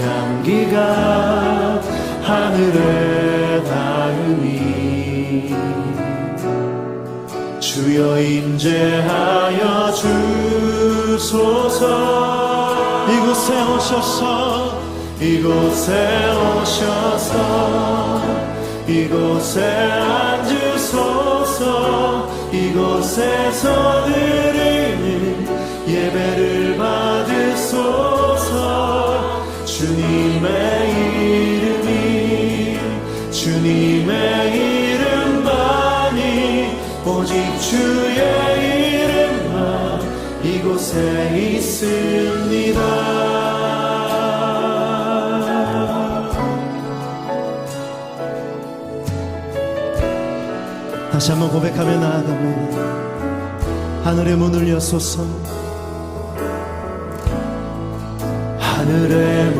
향기가 하늘에 닿으니 주여 임재하여 주소서. 이곳에 오셔서 이곳에 오셔서 이곳에 앉으소서. 이곳에서 드리는 예배를 받으소서 주님의 이름이 주님의 이름만이 오직 주의 이름만 이곳에 있습니다. 다시 한번 고백하며 나아가면 하늘의 문을 여소서. 하늘의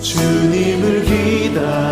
주님을 기다립니다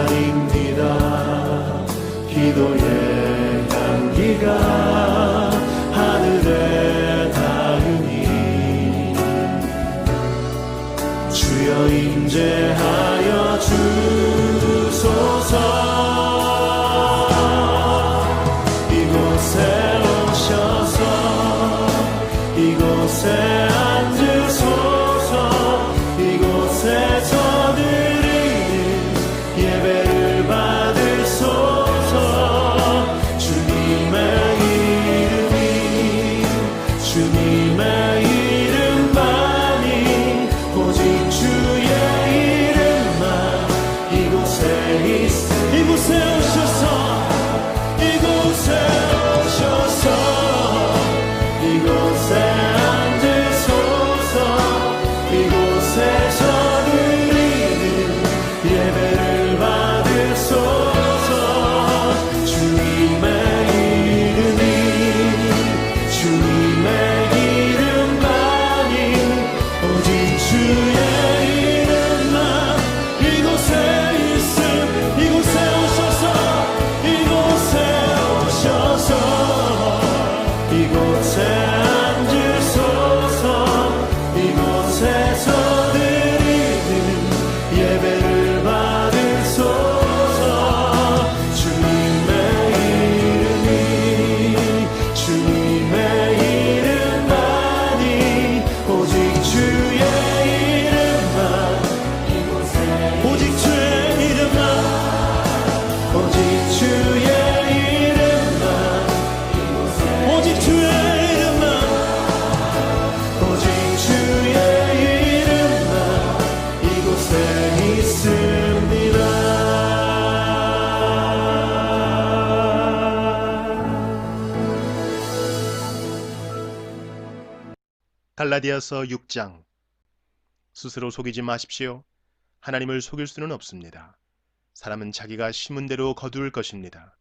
갈라디아서 6장. 스스로 속이지 마십시오. 하나님을 속일 수는 없습니다. 사람은 자기가 심은 대로 거둘 것입니다.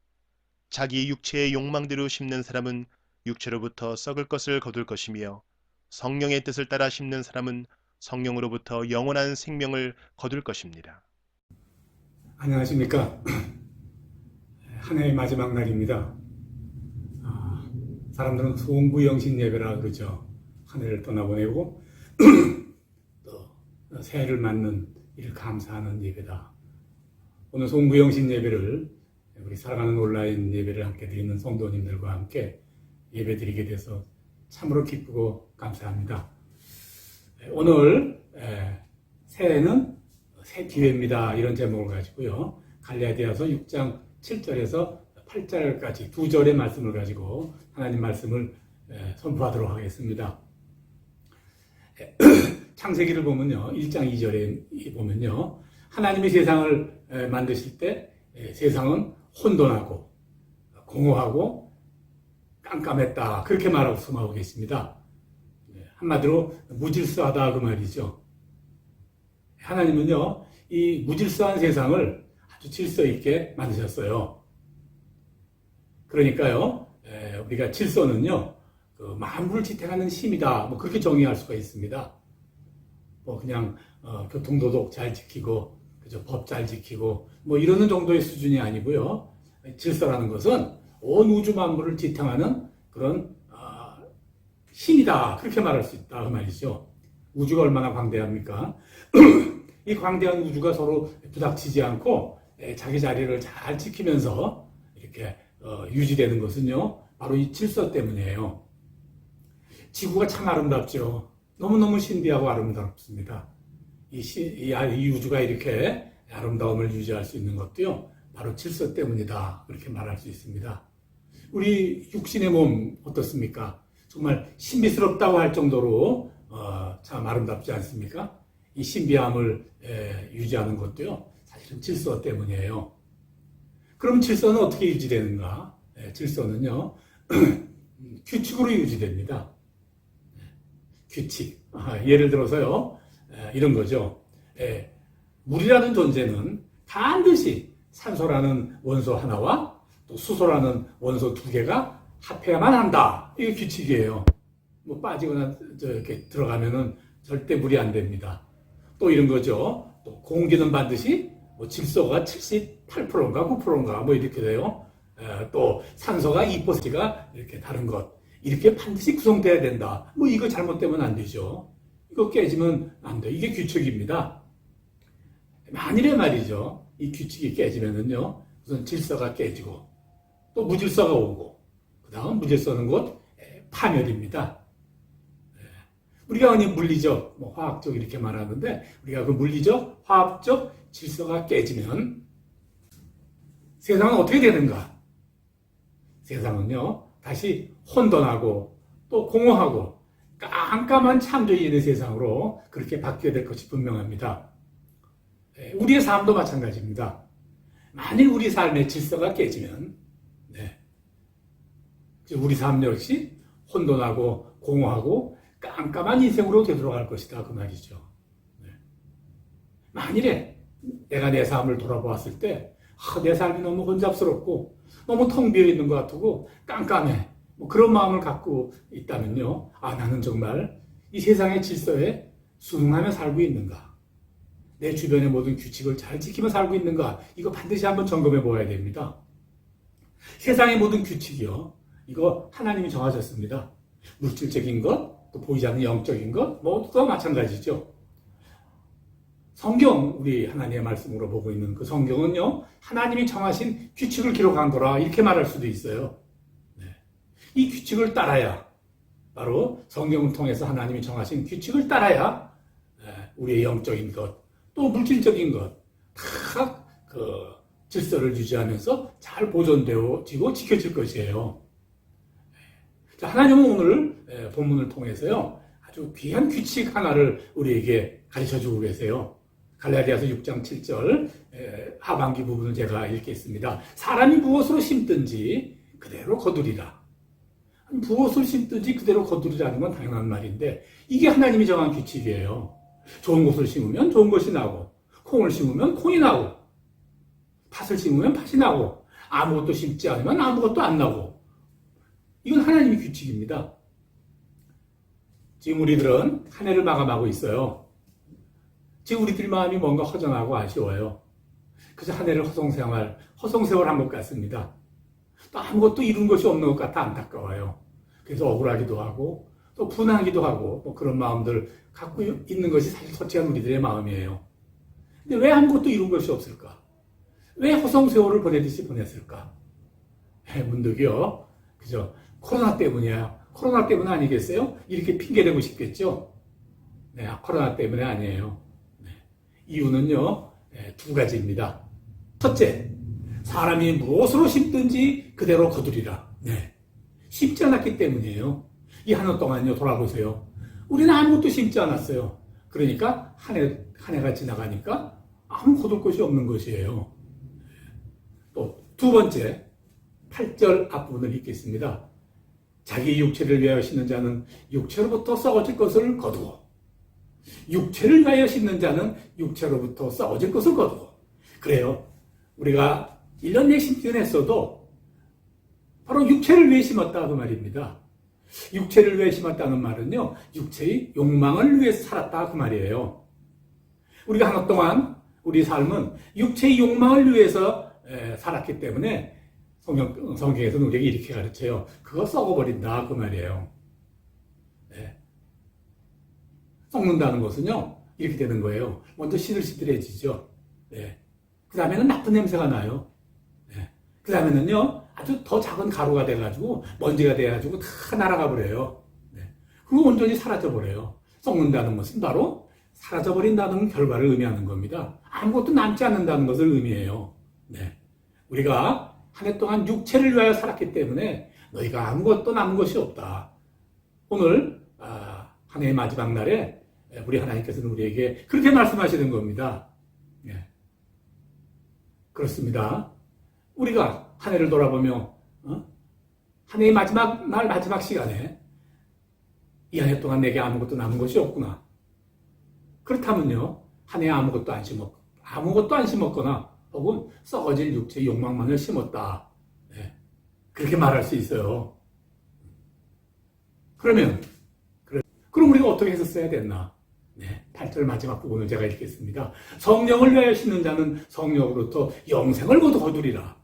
자기 육체의 욕망대로 심는 사람은 육체로부터 썩을 것을 거둘 것이며 성령의 뜻을 따라 심는 사람은 성령으로부터 영원한 생명을 거둘 것입니다. 안녕하십니까. 한 해의 마지막 날입니다. 아, 사람들은 송구영신 예배라 그러죠. 한 해를 떠나보내고 또 새해를 맞는 이를 감사하는 예배다. 오늘 송구영신 예배를 우리 살아가는 온라인 예배를 함께 드리는 성도님들과 함께 예배 드리게 돼서 참으로 기쁘고 감사합니다. 예, 오늘 예, 새해는 새 기회입니다. 이런 제목을 가지고요. 갈라디아서 6장 7절에서 8절까지 두 절의 말씀을 가지고 하나님 말씀을 예, 선포하도록 하겠습니다. 예, 창세기를 보면요. 1장 2절에 보면요. 하나님이 세상을 에, 만드실 때 에, 세상은 혼돈하고 공허하고 깜깜했다. 그렇게 말하고 승하고 계십니다. 예, 한마디로 무질서하다 그 말이죠. 하나님은요. 이 무질서한 세상을 아주 질서 있게 만드셨어요. 그러니까요. 에, 우리가 질서는요. 그 만물을 지탱하는 힘이다. 뭐 그렇게 정의할 수가 있습니다. 뭐 그냥 어, 교통도덕 잘 지키고 그죠 법 잘 지키고 뭐 이러는 정도의 수준이 아니고요. 질서라는 것은 온 우주 만물을 지탱하는 그런 아, 힘이다 그렇게 말할 수 있다 그 말이죠. 우주가 얼마나 광대합니까? 이 광대한 우주가 서로 부닥치지 않고 에, 자기 자리를 잘 지키면서 이렇게 어, 유지되는 것은요 바로 이 질서 때문이에요. 지구가 참 아름답죠. 너무너무 신비하고 아름답습니다. 이, 시, 이, 아- 이 우주가 이렇게 아름다움을 유지할 수 있는 것도요, 바로 질서 때문이다. 그렇게 말할 수 있습니다. 우리 육신의 몸 어떻습니까? 정말 신비스럽다고 할 정도로 어, 참 아름답지 않습니까? 이 신비함을 에, 유지하는 것도요, 사실은 질서 때문이에요. 그럼 질서는 어떻게 유지되는가? 에, 질서는요, 규칙으로 유지됩니다. 규칙. 아, 예를 들어서요, 에, 이런 거죠. 에, 물이라는 존재는 반드시 산소라는 원소 하나와 또 수소라는 원소 두 개가 합해야만 한다. 이게 규칙이에요. 뭐 빠지거나 저 이렇게 들어가면은 절대 물이 안 됩니다. 또 이런 거죠. 또 공기는 반드시 뭐 질소가 78%인가 9%인가 뭐 이렇게 돼요. 에, 또 산소가 2%가 이렇게 다른 것. 이렇게 반드시 구성돼야 된다. 뭐 이거 잘못되면 안 되죠. 이거 깨지면 안 돼. 이게 규칙입니다. 만일에 말이죠. 이 규칙이 깨지면은요. 우선 질서가 깨지고 또 무질서가 오고 그 다음 무질서는 곧 에, 파멸입니다. 에, 우리가 흔히 물리적, 뭐 화학적 이렇게 말하는데 우리가 그 물리적, 화학적 질서가 깨지면 세상은 어떻게 되는가? 세상은요 다시 혼돈하고 또 공허하고 깜깜한 창조인의 세상으로 그렇게 바뀌게 될 것이 분명합니다. 예, 우리의 삶도 마찬가지입니다. 만일 우리 삶의 질서가 깨지면, 네. 우리 삶 역시 혼돈하고 공허하고 깜깜한 인생으로 되돌아갈 것이다. 그 말이죠. 네. 만일에 내가 내 삶을 돌아보았을 때, 아, 내 삶이 너무 혼잡스럽고, 너무 텅 비어 있는 것 같고, 깜깜해. 뭐 그런 마음을 갖고 있다면요. 아, 나는 정말 이 세상의 질서에 순응하며 살고 있는가? 내 주변의 모든 규칙을 잘 지키며 살고 있는가? 이거 반드시 한번 점검해 보아야 됩니다. 세상의 모든 규칙이요. 이거 하나님이 정하셨습니다. 물질적인 것, 또 보이지 않는 영적인 것, 모두 마찬가지죠. 성경, 우리 하나님의 말씀으로 보고 있는 그 성경은요, 하나님이 정하신 규칙을 기록한 거라, 이렇게 말할 수도 있어요. 네. 이 규칙을 따라야, 바로 성경을 통해서 하나님이 정하신 규칙을 따라야, 네, 우리의 영적인 것, 또 물질적인 것, 다 그 질서를 유지하면서 잘 보존되어지고 지켜질 것이에요. 자, 하나님은 오늘 에, 본문을 통해서요, 아주 귀한 규칙 하나를 우리에게 가르쳐 주고 계세요. 갈라디아서 6장 7절 에, 하반기 부분을 제가 읽겠습니다. 사람이 무엇으로 심든지 그대로 거두리라. 무엇을 심든지 그대로 거두리라는 건 당연한 말인데 이게 하나님이 정한 규칙이에요. 좋은 것을 심으면 좋은 것이 나고 콩을 심으면 콩이 나고 팥을 심으면 팥이 나고 아무것도 심지 않으면 아무것도 안 나고 이건 하나님의 규칙입니다. 지금 우리들은 한 해를 마감하고 있어요. 지금 우리들 마음이 뭔가 허전하고 아쉬워요. 그저 한 해를 허송생활, 허송세월 한 것 같습니다. 또 아무것도 이룬 것이 없는 것 같아 안타까워요. 그래서 억울하기도 하고 또 분하기도 하고 뭐 그런 마음들 갖고 있는 것이 사실 솔직한 우리들의 마음이에요. 근데 왜 아무것도 이룬 것이 없을까? 왜 허송세월을 보내듯이 보냈을까? 에, 문득이요. 그죠? 코로나 때문이야. 코로나 때문 아니겠어요? 이렇게 핑계대고 싶겠죠? 네, 코로나 때문에 아니에요. 네. 이유는요, 네, 두 가지입니다. 첫째, 사람이 무엇으로 심든지 그대로 거두리라. 네. 심지 않았기 때문이에요. 이 한 해 동안요, 돌아보세요. 우리는 아무것도 심지 않았어요. 그러니까 한 해, 한 해가 지나가니까 아무 거둘 것이 없는 것이에요. 또 두 번째, 8절 앞부분을 읽겠습니다. 자기 육체를 위하여 심는 자는 육체로부터 썩어질 것을 거두고 육체를 위하여 심는 자는 육체로부터 썩어질 것을 거두고 그래요. 우리가 1년 내 심기는 했어도 바로 육체를 위해 심었다 그 말입니다. 육체를 위해 심었다는 말은요. 육체의 욕망을 위해 살았다 그 말이에요. 우리가 한해 동안 우리 삶은 육체의 욕망을 위해서 에, 살았기 때문에 성경, 성경에서는 우리에게 이렇게 가르쳐요. 그거 썩어버린다 그 말이에요. 네. 썩는다는 것은요. 이렇게 되는 거예요. 먼저 시들시들해지죠. 네. 그 다음에는 나쁜 냄새가 나요. 네. 그 다음에는요, 아주 더 작은 가루가 돼가지고, 먼지가 돼가지고 다 날아가 버려요. 네. 그리고 온전히 사라져 버려요. 썩는다는 것은 바로 사라져 버린다는 결과를 의미하는 겁니다. 아무것도 남지 않는다는 것을 의미해요. 네. 우리가 한 해 동안 육체를 위하여 살았기 때문에 너희가 아무것도 남은 것이 없다. 오늘 아, 한 해의 마지막 날에 우리 하나님께서는 우리에게 그렇게 말씀하시는 겁니다. 예. 그렇습니다. 우리가 한 해를 돌아보며 어? 한 해의 마지막 날 마지막 시간에 이 한 해 동안 내게 아무것도 남은 것이 없구나. 그렇다면요 한 해 아무것도 안 심었 아무것도 안 심었거나 혹은 썩어질 육체의 욕망만을 심었다. 네. 그렇게 말할 수 있어요. 그러면 그럼 우리가 어떻게 했었어야 됐나? 네, 8절 마지막 부분을 제가 읽겠습니다. 성령을 위하여 심는 자는 성령으로부터 영생을 거두리라.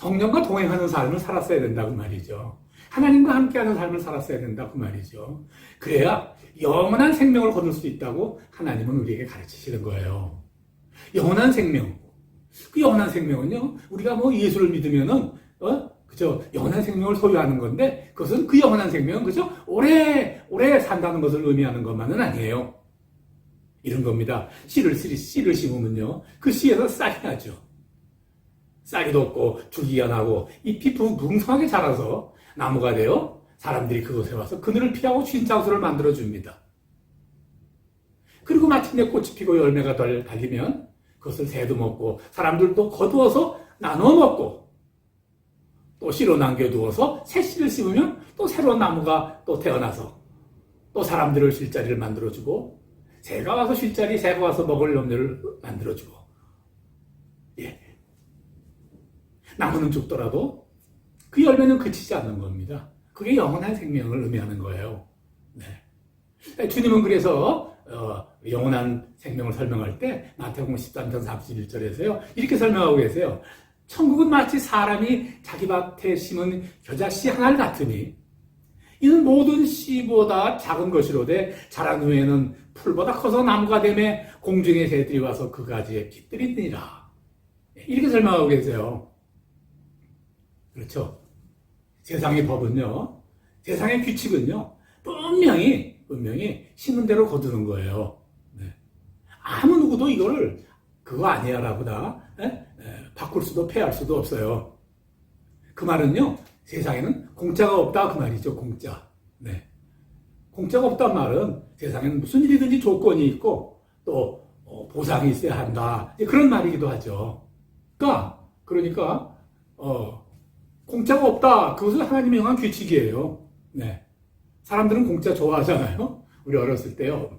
네. 성령과 동행하는 삶을 살았어야 된다고 말이죠. 하나님과 함께하는 삶을 살았어야 된다고 말이죠. 그래야 영원한 생명을 거둘 수 있다고 하나님은 우리에게 가르치시는 거예요. 영원한 생명. 그 영원한 생명은요, 우리가 뭐 예수를 믿으면은, 어? 그죠? 영원한 생명을 소유하는 건데, 그것은 그 영원한 생명은, 그죠? 오래, 오래 산다는 것을 의미하는 것만은 아니에요. 이런 겁니다. 씨를, 씨를, 씨를 심으면요, 그 씨에서 싹이 나죠. 싹이 돋고, 줄기가 나고, 잎이 붕붕성하게 자라서 나무가 되어 사람들이 그곳에 와서 그늘을 피하고 쉰 장소를 만들어 줍니다. 그리고 마침내 꽃이 피고 열매가 달- 달리면 그것을 새도 먹고 사람들도 거두어서 나눠 먹고 또 씨로 남겨두어서 새 씨를 심으면 또 새로운 나무가 또 태어나서 또 사람들을 쉴 자리를 만들어주고 새가 와서 쉴 자리, 새가 와서 먹을 열매를 만들어주고 예. 나무는 죽더라도 그 열매는 그치지 않는 겁니다. 그게 영원한 생명을 의미하는 거예요. 네. 주님은 그래서 어, 영원한 생명을 설명할 때 마태복음 13장 31절에서요 이렇게 설명하고 계세요. 천국은 마치 사람이 자기 밭에 심은 겨자 씨 하나를 같으니 이는 모든 씨보다 작은 것이로되 자란 후에는 풀보다 커서 나무가 되매 공중의 새들이 와서 그 가지에 깃들이니라. 이렇게 설명하고 계세요. 그렇죠. 세상의 법은요, 세상의 규칙은요, 분명히, 분명히 심은 대로 거두는 거예요. 네. 아무 누구도 이거를 그거 아니야 라고 다 에? 에, 바꿀 수도 폐할 수도 없어요. 그 말은요, 세상에는 공짜가 없다 그 말이죠, 공짜. 네. 공짜가 없단 말은 세상에는 무슨 일이든지 조건이 있고 또 어, 보상이 있어야 한다. 그런 말이기도 하죠. 그러니까, 그러니까, 어, 공짜가 없다. 그것은 하나님의 영한 규칙이에요. 네. 사람들은 공짜 좋아하잖아요. 우리 어렸을 때요.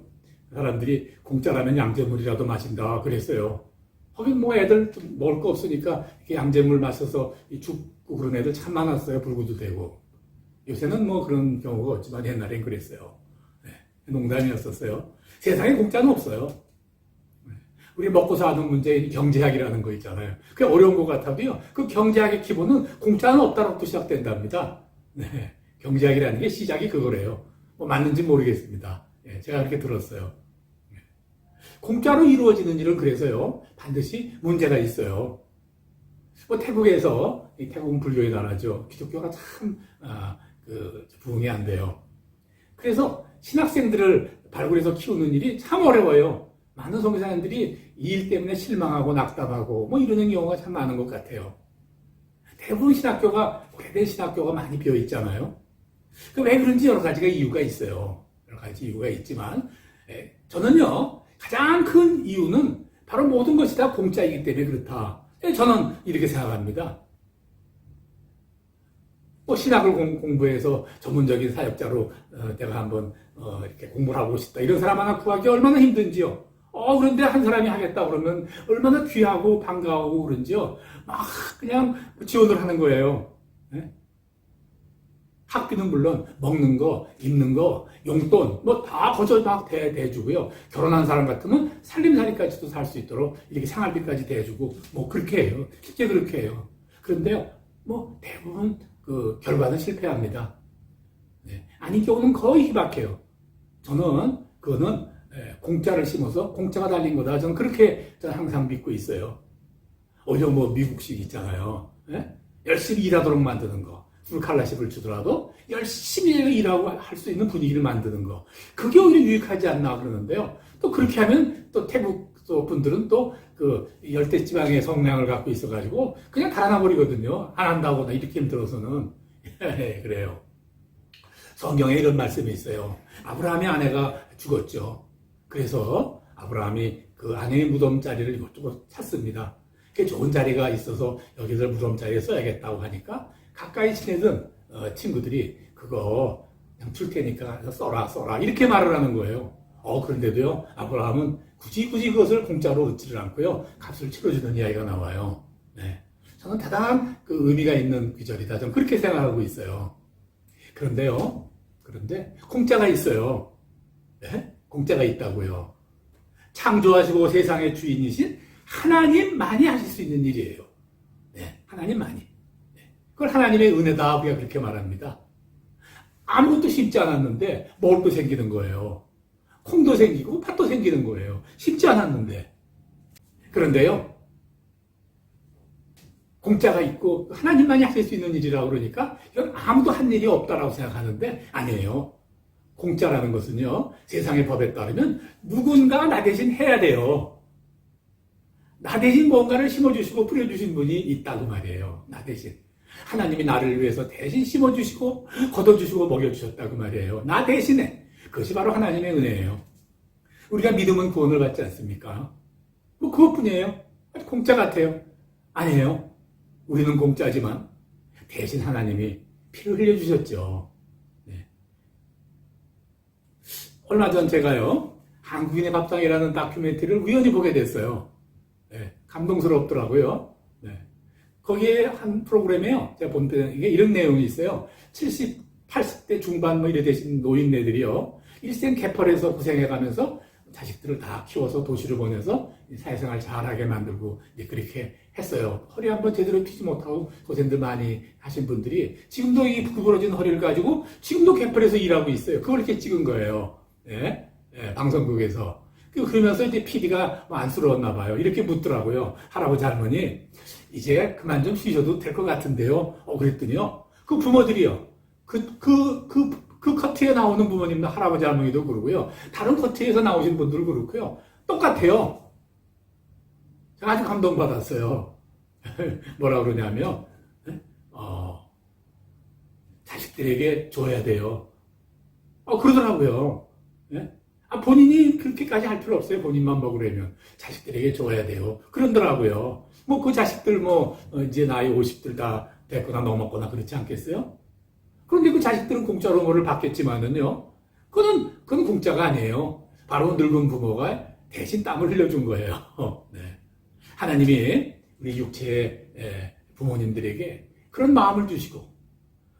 사람들이 공짜라면 양재물이라도 마신다 그랬어요. 하긴 뭐 애들 좀 먹을 거 없으니까 양재물 마셔서 이 죽고 그런 애들 참 많았어요. 불구도 되고. 요새는 뭐 그런 경우가 없지만 옛날엔 그랬어요. 네. 농담이었었어요. 세상에 공짜는 없어요. 네. 우리 먹고 사는 문제인 경제학이라는 거 있잖아요. 그게 어려운 것 같아도요. 그 경제학의 기본은 공짜는 없다로부터 시작된답니다. 네. 경제학이라는 게 시작이 그거래요. 뭐 맞는지 모르겠습니다. 예, 제가 그렇게 들었어요. 네. 공짜로 이루어지는 일은 그래서요. 반드시 문제가 있어요. 뭐 태국에서 이 태국은 불교의 나라죠. 기독교가 참, 아, 그, 부흥이 안 돼요. 그래서 신학생들을 발굴해서 키우는 일이 참 어려워요. 많은 성교사님들이 이 일 때문에 실망하고 낙담하고 뭐 이러는 경우가 참 많은 것 같아요. 대부분 신학교가, 오래된 신학교가 많이 비어 있잖아요. 그왜 그런지 여러 가지가 이유가 있어요. 여러 가지 이유가 있지만, 에, 저는요, 가장 큰 이유는 바로 모든 것이 다 공짜이기 때문에 그렇다. 예, 저는 이렇게 생각합니다. 뭐 신학을 공, 부해서 전문적인 사역자로 어, 내가 한번 어, 이렇게 공부를 하고 싶다. 이런 사람 하나 구하기 얼마나 힘든지요. 어, 그런데 한 사람이 하겠다 그러면 얼마나 귀하고 반가워하고 그런지요. 막 그냥 지원을 하는 거예요. 예? 학비는 물론 먹는 거, 입는 거, 용돈 뭐 다 거저 막 대, 대주고요. 결혼한 사람 같으면 살림살이까지도 살 수 있도록 이렇게 생활비까지 대주고 뭐 그렇게 해요. 실제 그렇게 해요. 그런데요, 뭐 대부분 그 결과는 실패합니다. 네. 아닌 경우는 거의 희박해요. 저는 그거는 예, 공짜를 심어서 공짜가 달린 거다. 저는 그렇게 저는 항상 믿고 있어요. 오히려 뭐 미국식 있잖아요. 예? 열심히 일하도록 만드는 거. 풀칼라십을 주더라도 열심히 일하고 할 수 있는 분위기를 만드는 거. 그게 오히려 유익하지 않나 그러는데요. 또 그렇게 하면 또 태국 또 분들은 또 그 열대 지방의 성향을 갖고 있어가지고 그냥 달아나 버리거든요. 안 한다거나 이렇게 힘들어서는. 그래요. 성경에 이런 말씀이 있어요. 아브라함의 아내가 죽었죠. 그래서 아브라함이 그 아내의 무덤 자리를 이것저것 찾습니다. 그 좋은 자리가 있어서 여기서 무덤 자리에 써야겠다고 하니까 가까이 지내던 어, 친구들이 그거 그냥 줄 테니까 써라 써라 이렇게 말을 하는 거예요. 어 그런데도요 아브라함은 굳이 굳이 그것을 공짜로 얻지를 않고요 값을 치러주는 이야기가 나와요. 네. 저는 대단한 그 의미가 있는 귀절이다. 저는 그렇게 생각하고 있어요. 그런데요, 그런데 공짜가 있어요. 네? 공짜가 있다고요. 창조하시고 세상의 주인이신 하나님만이 하실 수 있는 일이에요. 네, 하나님만이. 네. 그걸 하나님의 은혜다 우리가 그렇게 말합니다. 아무것도 심지 않았는데 먹을 거 생기는 거예요. 콩도 생기고 팥도 생기는 거예요. 심지 않았는데. 그런데요. 공짜가 있고 하나님만이 하실 수 있는 일이라고 그러니까 이건 아무도 한 일이 없다라고 생각하는데 아니에요. 공짜라는 것은요. 세상의 법에 따르면 누군가 나 대신 해야 돼요. 나 대신 뭔가를 심어주시고 뿌려주신 분이 있다고 말이에요. 나 대신. 하나님이 나를 위해서 대신 심어주시고 걷어주시고 먹여주셨다고 말이에요. 나 대신에. 그것이 바로 하나님의 은혜예요. 우리가 믿음은 구원을 받지 않습니까? 뭐 그것뿐이에요. 공짜 같아요. 아니에요. 우리는 공짜지만 대신 하나님이 피를 흘려주셨죠. 네. 얼마 전 제가요, 한국인의 밥상이라는 다큐멘터리를 우연히 보게 됐어요. 네, 감동스럽더라고요. 네. 거기에 한 프로그램에요. 제가 본때 이게 이런 내용이 있어요. 70, 80대 중반 뭐 이래 되신 노인네들이요. 일생 개펄에서 고생해가면서 자식들을 다 키워서 도시를 보내서 사회생활 잘하게 만들고 그렇게 했어요. 허리 한번 제대로 피지 못하고 고생들 많이 하신 분들이 지금도 이 구부러진 허리를 가지고 지금도 개펄에서 일하고 있어요. 그걸 이렇게 찍은 거예요. 예? 예, 방송국에서. 그 그러면서 이제 PD가 뭐 안쓰러웠나 봐요. 이렇게 묻더라고요. 할아버지 할머니, 이제 그만 좀 쉬셔도 될 것 같은데요. 어, 그랬더니요. 그 부모들이요. 그, 그, 그, 그 커트에 나오는 부모님도 할아버지 할머니도 그러고요. 다른 커트에서 나오신 분들도 그렇고요. 똑같아요. 제가 아주 감동받았어요. 뭐라 그러냐면, 어, 자식들에게 줘야 돼요. 어, 그러더라고요. 예? 아, 본인이 그렇게까지 할 필요 없어요. 본인만 먹으려면. 자식들에게 줘야 돼요. 그러더라고요. 뭐 그 자식들 뭐, 어, 이제 나이 50들 다 됐거나 넘었거나 그렇지 않겠어요? 그런데 그 자식들은 공짜로 뭐를 받겠지만은요. 그건, 그건 공짜가 아니에요. 바로 늙은 부모가 대신 땀을 흘려준 거예요. 네. 하나님이 우리 육체의 에, 부모님들에게 그런 마음을 주시고,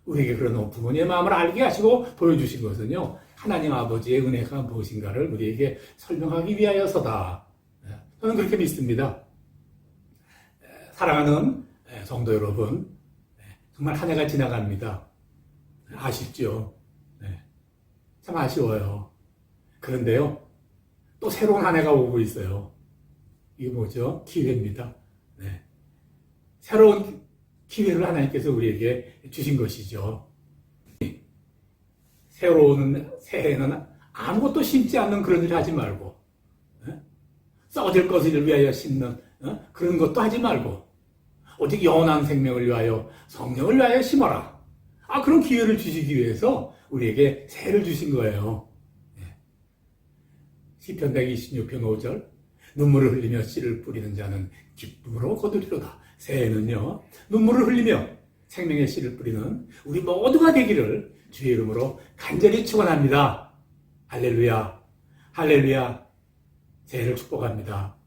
우리에게 그런 부모님의 마음을 알게 하시고 보여주신 것은요. 하나님 아버지의 은혜가 무엇인가를 우리에게 설명하기 위하여서다. 네, 저는 그렇게 믿습니다. 에, 사랑하는 에, 성도 여러분, 에, 정말 한 해가 지나갑니다. 아쉽죠. 네, 참 아쉬워요. 그런데요, 또 새로운 한 해가 오고 있어요. 이게 뭐죠? 기회입니다. 네. 새로운 기회를 하나님께서 우리에게 주신 것이죠. 새로운 새해는 아무것도 심지 않는 그런 일을 하지 말고 어? 써질 것을 위하여 심는 어? 그런 것도 하지 말고 오직 영원한 생명을 위하여 성령을 위하여 심어라. 아 그런 기회를 주시기 위해서 우리에게 새해를 주신 거예요. 예. 시편 126편 5절 눈물을 흘리며 씨를 뿌리는 자는 기쁨으로 거두리로다. 새해는요 눈물을 흘리며 생명의 씨를 뿌리는 우리 모두가 되기를 주의 이름으로 간절히 축원합니다. 할렐루야, 할렐루야. 새해를 축복합니다.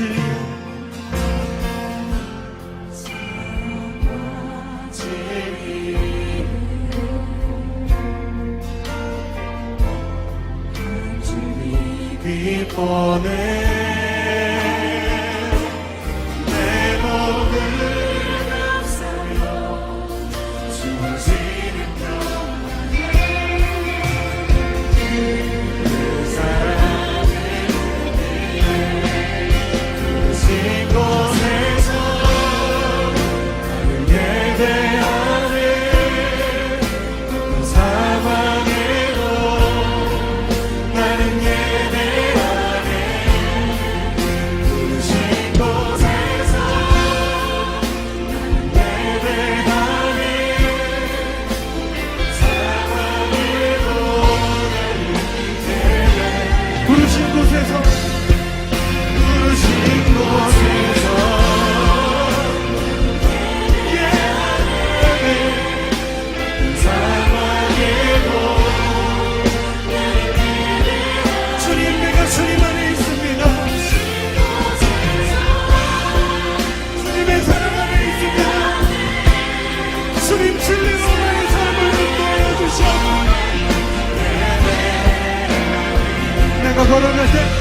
사랑과 진리 내가